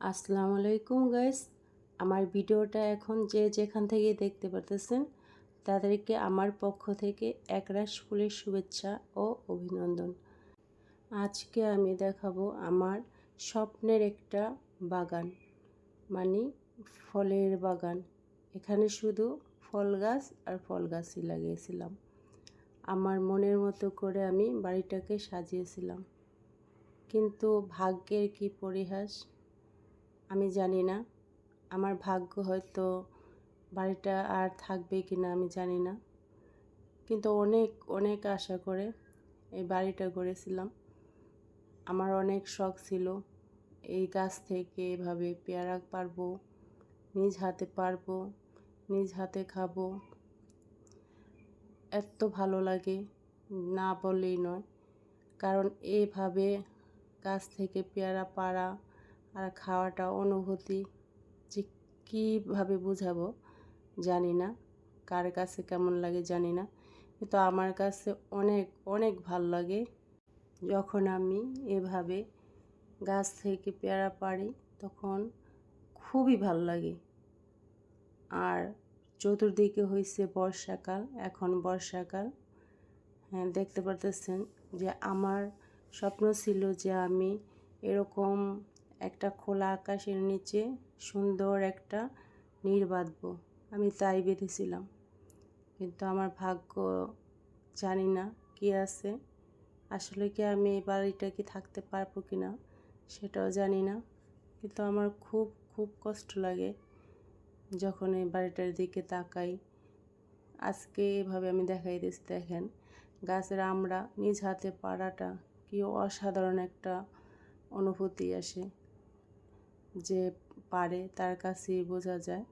আসসালামু আলাইকুম গাইস। আমার ভিডিওটা এখন যে যেখান থেকে দেখতে পারতেছেন, তাদেরকে আমার পক্ষ থেকে একরাশ ফুলের শুভেচ্ছা ও অভিনন্দন। আজকে আমি দেখাবো আমার স্বপ্নের একটা বাগান মানে ফলের বাগান। এখানে শুধু ফল গাছ আর ফল গাছই লাগিয়েছিলাম। আমার মনের মতো করে আমি বাড়িটাকে সাজিয়েছিলাম। কিন্তু ভাগ্যের কি পরিহাস আমি জানি না। আমার ভাগ্য হয়তো বাড়িটা আর থাকবে কি না আমি জানি না। কিন্তু অনেক অনেক আশা করে এই বাড়িটা গড়েছিলাম। আমার অনেক শখ ছিল এই গাছ থেকে এভাবে পেয়ারা পারব নিজ হাতে পারব নিজ হাতে খাব। এত ভালো লাগে না বললেই নয়। কারণ এভাবে গাছ থেকে পেয়ারা পাড়া আর খাওয়াটা অনুভূতি যে কীভাবে বোঝাবো জানি না। কার কাছে কেমন লাগে জানি না। কিন্তু আমার কাছে অনেক অনেক ভালো লাগে যখন আমি এভাবে গাছ থেকে পেয়ারা পাড়ি, তখন খুবই ভালো লাগে। আর চতুর্দিকে হয়েছে বর্ষাকাল, এখন বর্ষাকাল। হ্যাঁ দেখতে পারতেছেন যে আমার স্বপ্ন ছিল যে আমি এরকম একটা খোলা আকাশের নিচে সুন্দর একটা নীড় বাঁধব। আমি তাই বেঁধেছিলাম। কিন্তু আমার ভাগ্য জানি না কি আছে। আসলে কি আমি এই বাড়িটা কি থাকতে পারব কি না সেটাও জানি না। কিন্তু আমার খুব খুব কষ্ট লাগে যখন এই বাড়িটার দিকে তাকাই। আজকে এভাবে আমি দেখাই দিচ্ছি, দেখেন। গাছের আমরা নিজ হাতে পাড়াটা কি অসাধারণ একটা অনুভূতি আসে। যে পারে তার কাছেই বোঝা যায়।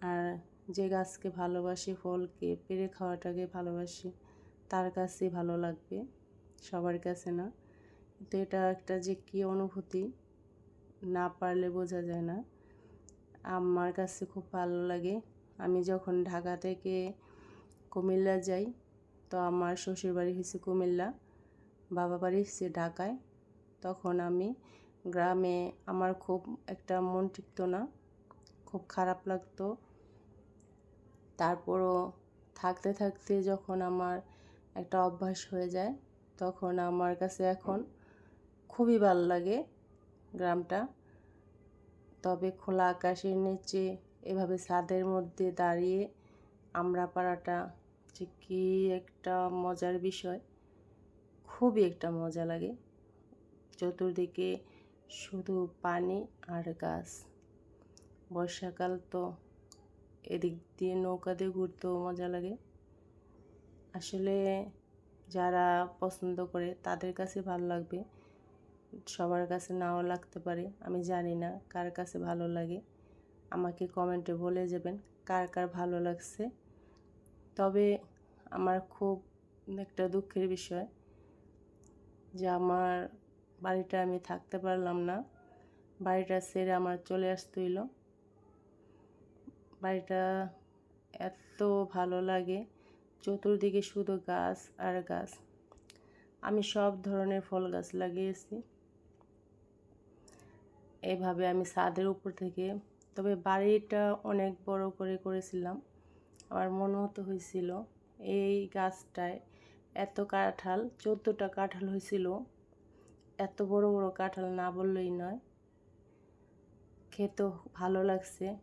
আর যে গাছকে ভালোবাসি, ফলকে পেরে খাওয়াটাকে ভালোবাসি, তার কাছেই ভালো লাগবে, সবার কাছে না। তো এটা একটা যে কী অনুভূতি, না পারলে বোঝা যায় না। আমার কাছে খুব ভালো লাগে। আমি যখন ঢাকা থেকে কুমিল্লা যাই, তো আমার শ্বশুর বাড়ি হয়েছে কুমিল্লা, বাবা বাড়ি হচ্ছে ঢাকায়। তখন আমি গ্রামে আমার খুব একটা মন টিকত না, খুব খারাপ লাগতো। তারপরও থাকতে থাকতে যখন আমার একটা অভ্যাস হয়ে যায়, তখন আমার কাছে এখন খুবই ভালো লাগে গ্রামটা। তবে খোলা আকাশের নিচে এভাবে ছাদের মধ্যে দাঁড়িয়ে আমরা পাড়াটা যে কী একটা মজার বিষয়, খুবই একটা মজা লাগে। চতুর্দিকে শুধু পানি আর গাছ। বর্ষাকাল তো এদিক দিয়ে নৌকা দিয়ে ঘুরতেও মজা লাগে। আসলে যারা পছন্দ করে তাদের কাছে ভালো লাগবে। সবার কাছে নাও লাগতে পারে, আমি জানি না কার কাছে ভালো লাগে। আমাকে কমেন্টে বলে যাবেন কার কার ভালো লাগছে। তবে আমার খুব একটা দুঃখের বিষয় যে আমার বাড়িটা আমি থাকতে পারলাম না। বাড়িটা ছেড়ে আমার চলে আসতে হইল। বাড়িটা এত ভালো লাগে, চতুর্দিকে শুধু গাছ আর গাছ। আমি সব ধরনের ফল গাছ লাগিয়েছি। এভাবে আমি ছাদের উপর থেকে, তবে বাড়িটা অনেক বড় করে করেছিলাম। আমার মনে হতো হয়েছিল। এই গাছটায় এত কাঁঠাল, চোদ্দোটা কাঁঠাল হয়েছিল। এত বড় বড় কাঁঠাল না বললেই নয়। খেতেও ভালো লাগছে।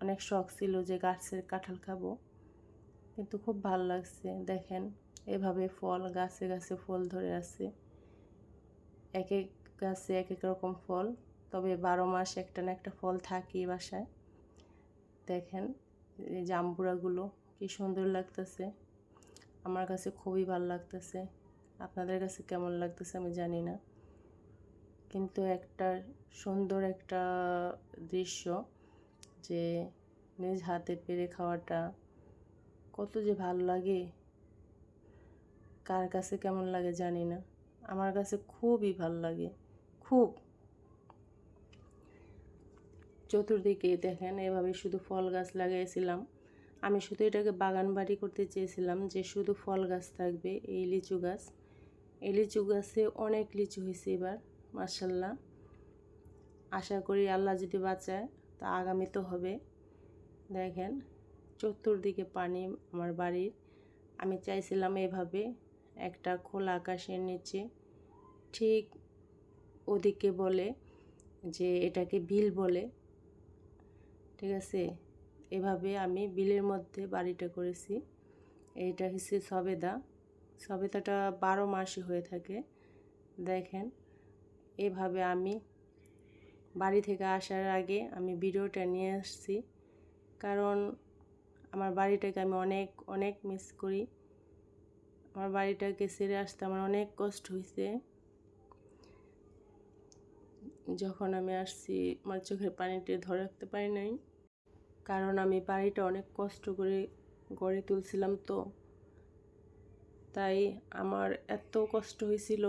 অনেক শখ ছিল যে গাছের কাঁঠাল খাব। কিন্তু খুব ভালো লাগছে, দেখেন। এভাবে ফল, গাছে গাছে ফল ধরে আছে। এক এক গাছে এক এক রকম ফল। তবে বারো মাস একটা না একটা ফল থাকে বাসায়। দেখেন, এই জাম্বুরাগুলো কি সুন্দর লাগতেছে। আমার কাছে খুবই ভালো লাগতেছে। আপনাদের কাছে কেমন লাগতেছে আমি জানি না। কিন্তু একটা সুন্দর একটা দৃশ্য যে নিজ হাতে পেরে খাওয়াটা কত যে ভালো লাগে, কার কাছে কেমন লাগে জানি না। আমার কাছে খুবই ভালো লাগে, খুব। চতুর্দিকে দেখেন, এভাবে শুধু ফল গাছ লাগিয়েছিলাম আমি শুধু এটাকে বাগান বাড়ি করতে চেয়েছিলাম যে শুধু ফল গাছ থাকবে, এই লিচু গাছ। এই লিচু গাছে অনেক লিচু হয়েছে এবার মার্শাল্লাহ আশা করি আল্লাহ যদি বাঁচায়, তা আগামী তো হবে। দেখেন, চতুর্দিকে পানি আমার বাড়ির। আমি চাইছিলাম এভাবে একটা খোলা আকাশের নিচে ঠিক ওদিকে বলে যে এটাকে বিল বলে। ঠিক আছে? এভাবে আমি বিলের মধ্যে বাড়িটা করেছি। এইটা হচ্ছে সবেদা। সবেদাটা বারো মাসই হয়ে থাকে। দেখেন, এভাবে আমি বাড়ি থেকে আসার আগে আমি ভিডিওটা নিয়ে আসছি। কারণ আমার বাড়িটাকে আমি অনেক অনেক মিস করি। আমার বাড়িটাকে ছেড়ে আসতে আমার অনেক কষ্ট হয়েছে যখন আমি আসছি, আমার চোখের পানিটি ধরে রাখতে পারি নাই। কারণ আমি বাড়িটা অনেক কষ্ট করে গড়ে তুলছিলাম তো। তাই আমার এত কষ্ট হয়েছিল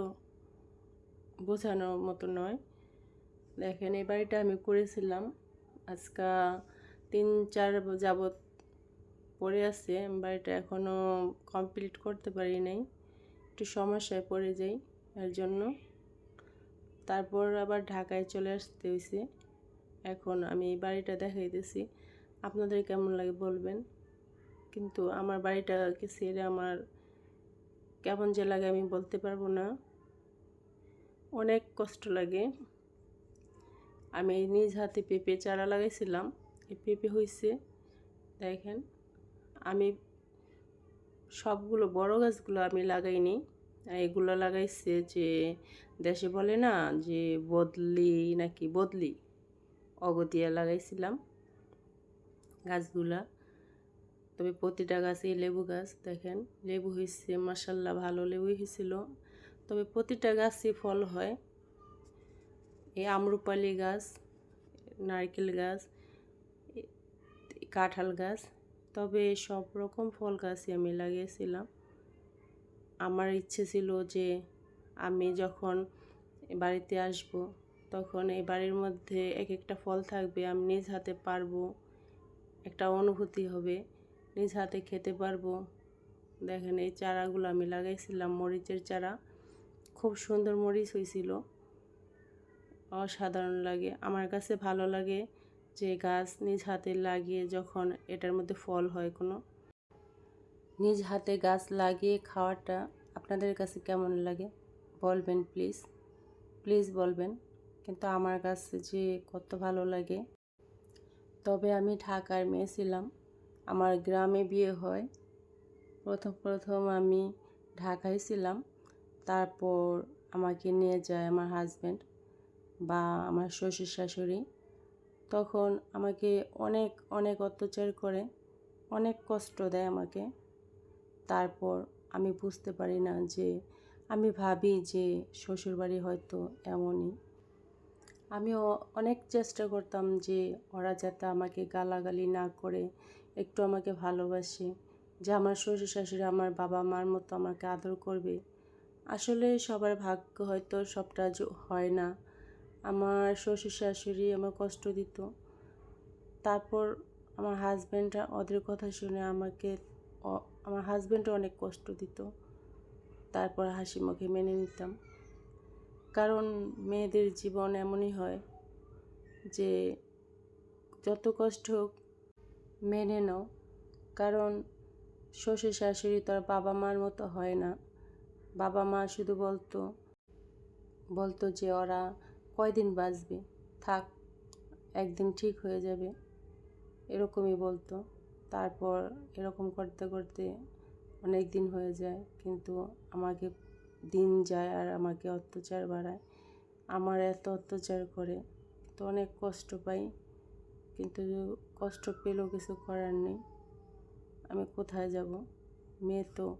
বোঝানোর মতো নয়। দেখেন, এই বাড়িটা আমি করেছিলাম। আজকা তিন, চার যাবৎ পড়ে আছে। বাড়িটা এখনও কমপ্লিট করতে পারি নাই। একটু সমস্যায় পড়ে যাই এর জন্য। তারপর আবার ঢাকায় চলে আসতে হয়েছে। এখন আমি এই বাড়িটা দেখাইতেছি। আপনাদের কেমন লাগে বলবেন? কিন্তু আমার বাড়িটাকে ছেড়ে আমার কেমন যে লাগে আমি বলতে পারব না। অনেক কষ্ট লাগে। আমি নিজ হাতে পেঁপে চারা লাগাইছিলাম। এই পেঁপে হয়েছে দেখেন, আমি সবগুলো বড় গাছগুলো আমি লাগাইনি। এগুলো লাগাইছে যে দেশে বলে না যে বদলি নাকি বদলি অগতিয়া লাগাইছিলাম গাছগুলা। তবে প্রতিটা গাছেই লেবু গাছ, দেখেন। লেবু হয়েছে মাসাল্লাহ ভালো লেবু হয়েছিল তবে প্রতিটা গাছই ফল হয়। এই আমরুপালি গাছ, নারকেল গাছ কাঁঠাল গাছ, তবে সব রকম ফল গাছই আমি লাগিয়েছিলাম। আমার ইচ্ছে ছিল যে আমি যখন বাড়িতে আসব, তখন এই বাড়ির মধ্যে এক একটা ফল থাকবে, আমি নিজ হাতে পারব, একটা অনুভূতি হবে। নিজ হাতে খেতে পারব। দেখেন এই চারাগুলো আমি লাগাইছিলাম, মরিচের চারা। খুব সুন্দর মরিচ হয়েছিল অসাধারণ লাগে। আমার কাছে ভালো লাগে যে গাছ নিজ হাতে লাগিয়ে যখন এটার মধ্যে ফল হয় কোনো। নিজ হাতে গাছ লাগিয়ে খাওয়াটা আপনাদের কাছে কেমন লাগে? বলবেন প্লিজ। প্লিজ বলবেন। কিন্তু আমার কাছে যে কত ভালো লাগে। তবে আমি ঢাকার মেয়ে ছিলাম। আমার গ্রামে বিয়ে হয়। প্রথম প্রথম আমি ঢাকায় ছিলাম। তারপর আমাকে নিয়ে যায় আমার হাজব্যান্ড বা আমার শ্বশুর শাশুড়ি। তখন আমাকে অনেক অনেক অত্যাচার করে, অনেক কষ্ট দেয় আমাকে। তারপর আমি বুঝতে পারি না যে, আমি ভাবি যে শ্বশুরবাড়ি হয়তো এমনই। আমি অনেক চেষ্টা করতাম যে ওরা যাতে আমাকে গালাগালি না করে একটু আমাকে ভালোবাসে, যে আমার শ্বশুর শাশুড়ি আমার বাবা মার মতো আমাকে আদর করবে। আসলে সবার ভাগ্য হয়তো সবটা হয় না। আমার শ্বশুর শাশুড়ি আমার কষ্ট দিত। তারপর আমার হাজব্যান্ডরা ওদের কথা শুনে আমাকে আমার হাজব্যান্ডও অনেক কষ্ট দিত। তারপর হাসি মুখে মেনে নিতাম। কারণ মেয়েদের জীবন এমনই হয় যে যত কষ্ট হোক মেনে নাও। কারণ শ্বশুর শাশুড়ি তার বাবা মার মতো হয় না। বাবা মা শুধু বলতো বলতো যে ওরা কয়দিন বাঁচবে? থাক, একদিন ঠিক হয়ে যাবে। এরকমই বলতো। তারপর এরকম করতে করতে অনেক দিন হয়ে যায়। কিন্তু আমাকে দিন যায় আর আমাকে অত্যাচার বাড়ায়। আমার এত অত্যাচার করে। তো অনেক কষ্ট পাই। কিন্তু কষ্ট পেলেও কিছু করার নেই। আমি কোথায় যাব? মেয়ে তো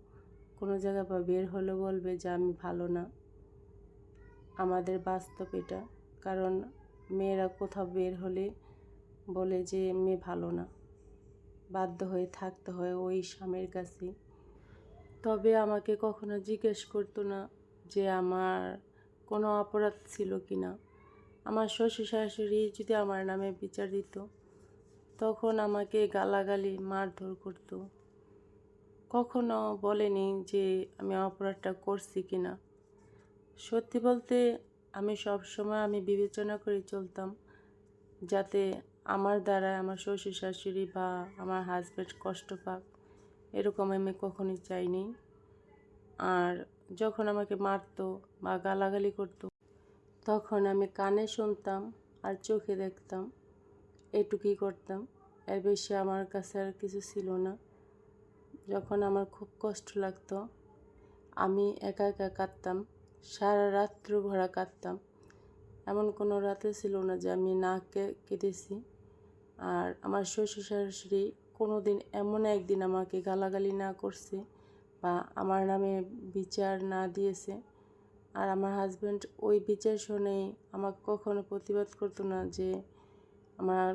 কোনো জায়গা বা বের হলে বলবে যে আমি ভালো না। আমাদের বাস্তব এটা। কারণ মেয়েরা কোথাও বের হলে বলে যে মেয়ে ভালো না। বাধ্য হয়ে থাকতে হয় ওই স্বামীর কাছে। তবে আমাকে কখনো জিজ্ঞেস করতো না যে আমার কোনো অপরাধ ছিল কি না আমার শ্বশুর শাশুড়ি যদি আমার নামে বিচার দিত তখন আমাকে গালাগালি, মারধর করতো। কখনো বলেনি যে আমি অপরাধটা করছি কি না সত্যি বলতে আমি সব সময় আমি বিবেচনা করে চলতাম যাতে আমার দ্বারা আমার শ্বশুর শাশুড়ি বা আমার হাজব্যান্ড কষ্ট পাক। এরকম আমি কখনোই চাইনি। আর যখন আমাকে মারতো বা গালাগালি করতো, তখন আমি কানে শুনতাম আর চোখে দেখতাম। এটুকুই করতাম। এর বেশি আমার কাছে আর কিছু ছিল না। যখন আমার খুব কষ্ট লাগতো, আমি একা একা কাঁদতাম, সারা রাত্র ভরা কাঁদতাম। এমন কোনো রাতে ছিল না যে আমি না কেঁদেছি। আর আমার শ্বশুর শাশুড়ি কোনো দিন এমন একদিন আমাকে গালাগালি না করছে বা আমার নামে বিচার না দিয়েছে। আর আমার হাজব্যান্ড ওই বিচার শুনেই আমাকে কখনো প্রতিবাদ করতো না যে আমার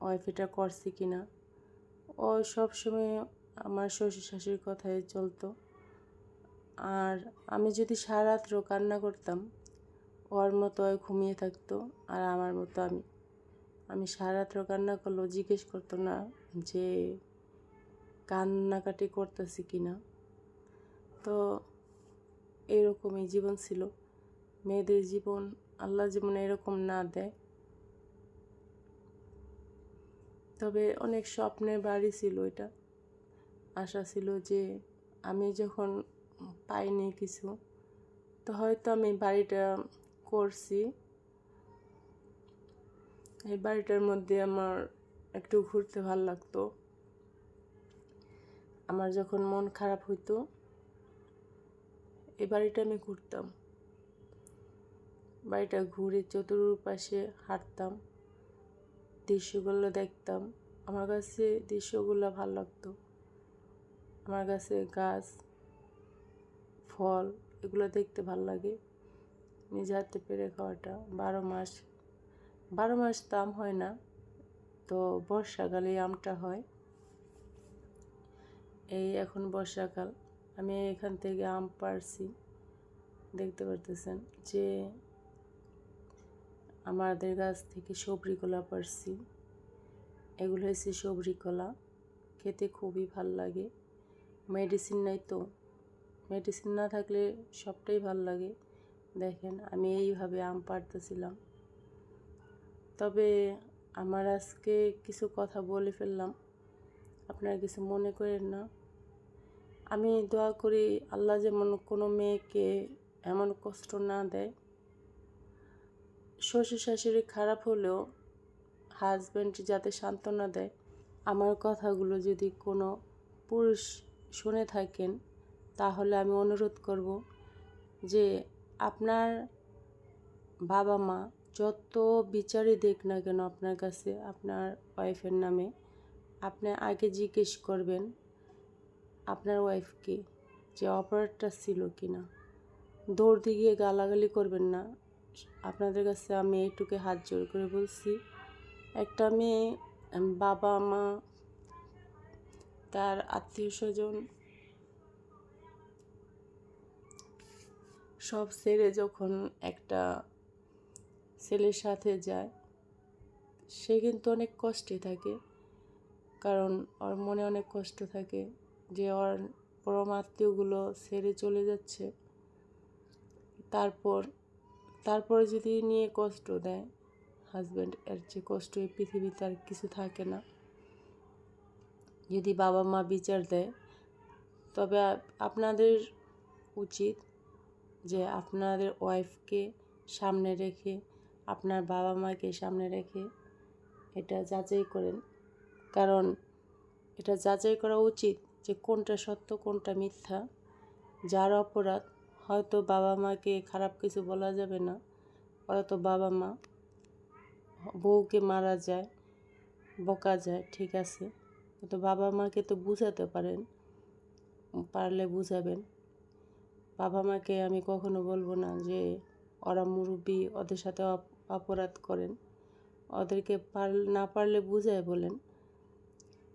ওয়াইফ এটা করছে কি না ও সবসময় আমার শ্বশুর শাশুড়ির কথাই চলতো। আর আমি যদি সারা রাত্র কান্না করতাম, ওর মতো ঘুমিয়ে থাকতো আর আমার মতো আমি। আমি সারা রাত্র কান্না করলেও জিজ্ঞেস করতো না যে কান্নাকাটি করতেছি কি না তো এরকমই জীবন ছিল। মেয়েদের জীবন আল্লাহ যেমন এরকম না দেয়। তবে অনেক স্বপ্নের বাড়ি ছিল এটা। আশা ছিল যে আমি যখন পাইনি কিছু, তো হয়তো আমি বাড়িটা করছি। এই বাড়িটার মধ্যে আমার একটু ঘুরতে ভালো লাগতো। আমার যখন মন খারাপ হইতো, এই বাড়িটা আমি ঘুরতাম। বাড়িটা ঘুরে চতুর্পাশে হাঁটতাম। দৃশ্যগুলো দেখতাম। আমার কাছে দৃশ্যগুলো ভালো লাগতো। আমার কাছে গাছ, ফল এগুলো দেখতে ভালো লাগে। নিজে হাতে পেরে খাওয়াটা। বারো মাস বারো মাস তো আম হয় না, তো বর্ষাকালে আমটা হয়। এই এখন বর্ষাকাল, আমি এখান থেকে আম পারছি দেখতে পারতেছেন যে আমাদের গাছ থেকে সবরি কলা পারছি। এগুলো হচ্ছে সবরি কলা। খেতে খুবই ভালো লাগে। মেডিসিন নাই তো। মেডিসিন না থাকলে সবটাই ভালো লাগে। দেখেন, আমি এইভাবে আম পাড়তেছিলাম তবে আমার আজকে কিছু কথা বলে ফেললাম। আপনারা কিছু মনে করেন না। আমি দোয়া করি আল্লাহ যেমন কোনো মেয়েকে এমন কষ্ট না দেয় শ্বশুর শাশুড়ি খারাপ হলেও হাজব্যান্ড যাতে সান্ত্বনা দেয়, আমার কথাগুলো যদি কোনো পুরুষ শুনে থাকেন, তাহলে আমি অনুরোধ করব যে আপনার বাবা মা যত বিচারই দেখ না কেন আপনার কাছে, আপনার ওয়াইফের নামে, আপনি আগে জিজ্ঞেস করবেন আপনার ওয়াইফকে যে অপারেটটা ছিল কি না দৌড় দিয়ে গালাগালি করবেন না। আপনাদের কাছে আমি এইটুকু হাত জোর করে বলছি। একটা মেয়ে বাবা মা, তার আত্মীয় স্বজন, সব ছেড়ে যখন একটা ছেলের সাথে যায়, সে কিন্তু অনেক কষ্টে থাকে। কারণ ওর মনে অনেক কষ্ট থাকে যে ওর পরম আত্মীয়গুলো ছেড়ে চলে যাচ্ছে। তারপর তারপরে যদি নিয়ে কষ্ট দেয় হাজব্যান্ড এর যে কষ্ট এই পৃথিবীতে আর কিছু থাকে না। যদি বাবা মা বিচার দেয়, তবে আপনাদের উচিত যে আপনাদের ওয়াইফকে সামনে রেখে, আপনার বাবা মাকে সামনে রেখে এটা যাচাই করেন। কারণ এটা যাচাই করা উচিত যে কোনটা সত্য, কোনটা মিথ্যা। যার অপরাধ হয়তো বাবা মাকে খারাপ কিছু বলা যাবে না। ওরা তো বাবা মা। বউকে মারা যায়, বকা যায়, ঠিক আছে। কিন্তু বাবা মাকে তো বুঝাতে পারেন, পারলে বুঝাবেন। বাবা মাকে আমি কখনো বলব না যে ওরা মুরব্বী, ওদের সাথে অপ- অপরাধ করেন। ওদেরকে পার, না পারলে বুঝায় বলেন।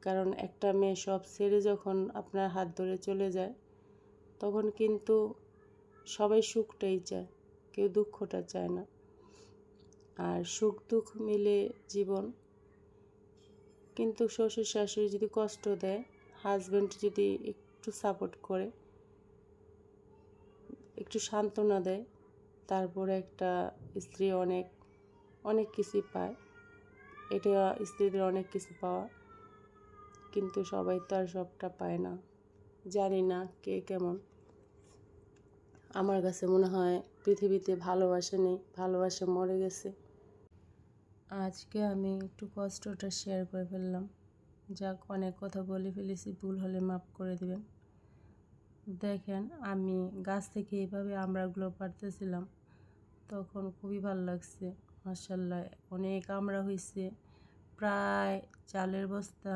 কারণ একটা মেয়ে সব ছেড়ে যখন আপনার হাত ধরে চলে যায়, তখন কিন্তু সবাই সুখটাই চায়, কেউ দুঃখটা চায় না। আর সুখ দুঃখ মিলে জীবন। কিন্তু শ্বশুর শাশুড়ি যদি কষ্ট দেয় হাজব্যান্ড যদি একটু সাপোর্ট করে, একটু সান্ত্বনা দেয়, তারপরে একটা স্ত্রী অনেক অনেক কিছুই পায়। এটা স্ত্রীদের অনেক কিছু পাওয়া। কিন্তু সবাই তো আর সবটা পায় না। জানি না কে কেমন। আমার কাছে মনে হয় পৃথিবীতে ভালোবাসা নেই, ভালোবাসা মরে গেছে। আজকে আমি একটু কষ্টটা শেয়ার করে ফেললাম। যাক, অনেক কথা বলে ফেলেছি, ভুল হলে মাফ করে দেবেন। দেখেন, আমি গাছ থেকে এইভাবে আমড়াগুলো পারতেছিলাম তখন খুবই ভালো লাগছে। মার্শাল্লাহ অনেক আমড়া হয়েছে প্রায় চালের বস্তা,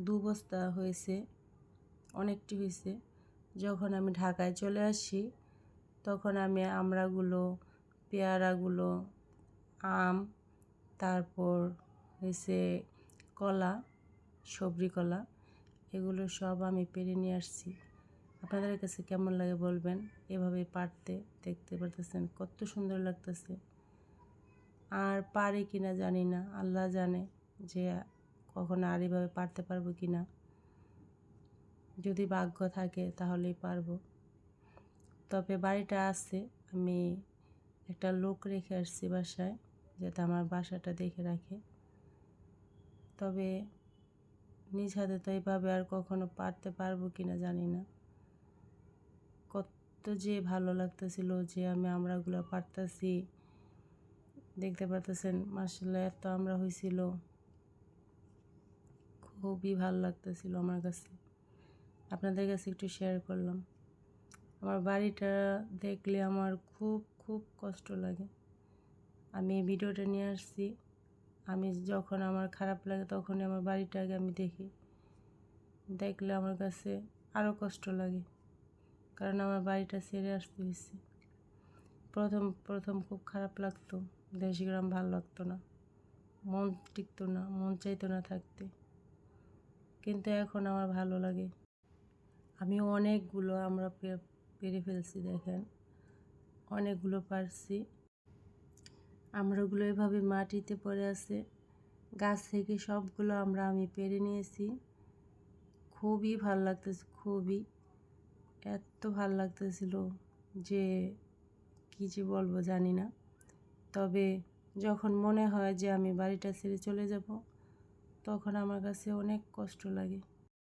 দু বস্তা হয়েছে, অনেকটি হয়েছে যখন আমি ঢাকায় চলে আসি তখন আমি আমড়াগুলো, পেয়ারাগুলো, আম, তারপর হয়েছে কলা সবরি কলা, এগুলো সব আমি পেরে নিয়ে আসছি। আপনাদের কাছে কেমন লাগে বলবেন? এভাবে পারতে, দেখতে পারতেছেন, কত সুন্দর লাগতেছে। আর পারে কি না জানি না, আল্লাহ জানে যে কখনো আর এভাবে পারতে পারব কি না যদি ভাগ্য থাকে তাহলেই পারব। তবে বাড়িটা আছে। আমি একটা লোক রেখে আসছি বাসায় যাতে আমার বাসাটা দেখে রাখে। তবে নিজ হাতে তো এইভাবে আর কখনো পারতে পারব কি না জানি না। কত যে ভালো লাগতেছিল যে আমি আমরাগুলো পারতেছি। দেখতে পারতেছেন মার্শাল্লাহ এত আমরা হয়েছিল খুবই ভালো লাগতেছিল আমার কাছে। আপনাদের কাছে একটু শেয়ার করলাম। আমার বাড়িটা দেখলে আমার খুব খুব কষ্ট লাগে। আমি এই ভিডিওটা নিয়ে আসছি। আমি যখন আমার খারাপ লাগে তখনই আমার বাড়িটাকে আমি দেখি। দেখলে আমার কাছে আরও কষ্ট লাগে। কারণ আমার বাড়িটা ছেড়ে আসতে হয়েছে। প্রথম প্রথম খুব খারাপ লাগতো। দেশি গ্রাম ভালো লাগতো না। মন টিকতো না, মন চাইতো না থাকতে। কিন্তু এখন আমার ভালো লাগে। আমি অনেকগুলো আমরা পেরে ফেলছি, দেখেন। অনেকগুলো পারছি। আমরাগুলো এভাবে মাটিতে পড়ে আছে। গাছ থেকে সবগুলো আমরা, আমি পেরে নিয়েছি। খুবই ভালো লাগতেছে, খুবই। এত ভালো লাগতেছিল যে, কী যে বলব জানি না। তবে যখন মনে হয় যে, আমি বাড়িটা ছেড়ে চলে যাব, তখন আমার কাছে অনেক কষ্ট লাগে।